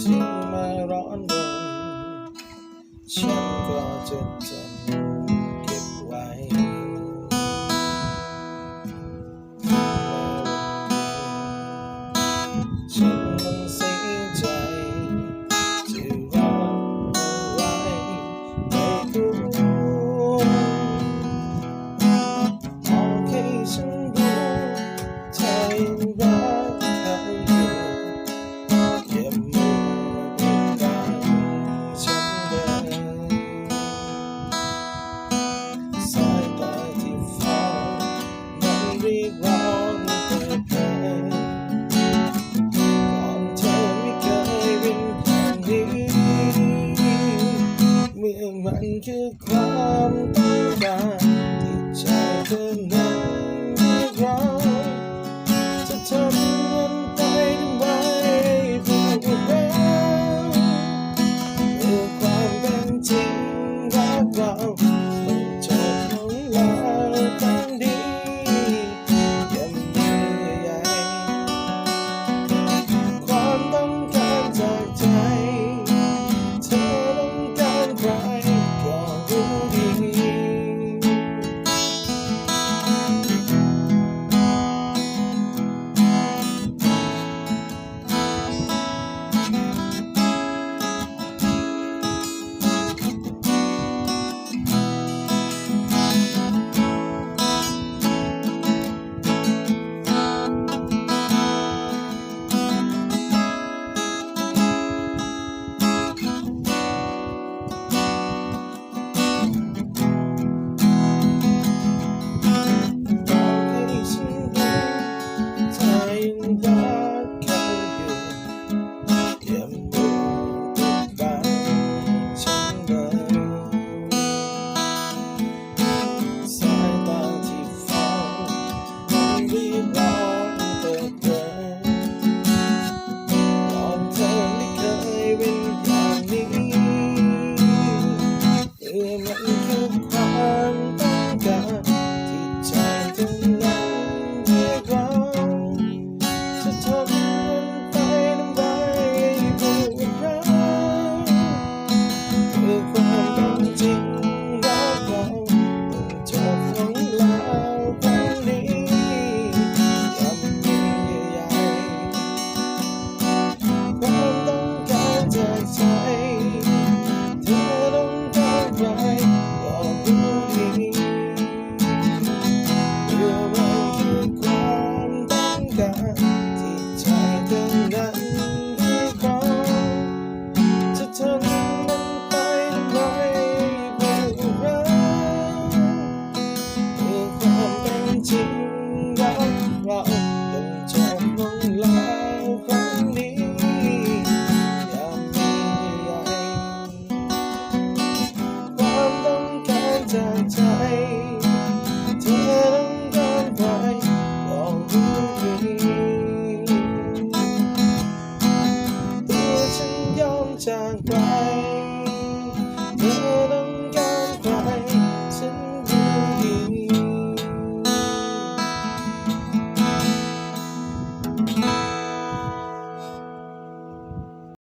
ที่มาร้อนรนฉันก็จะเจอ to come to God. tongue cry.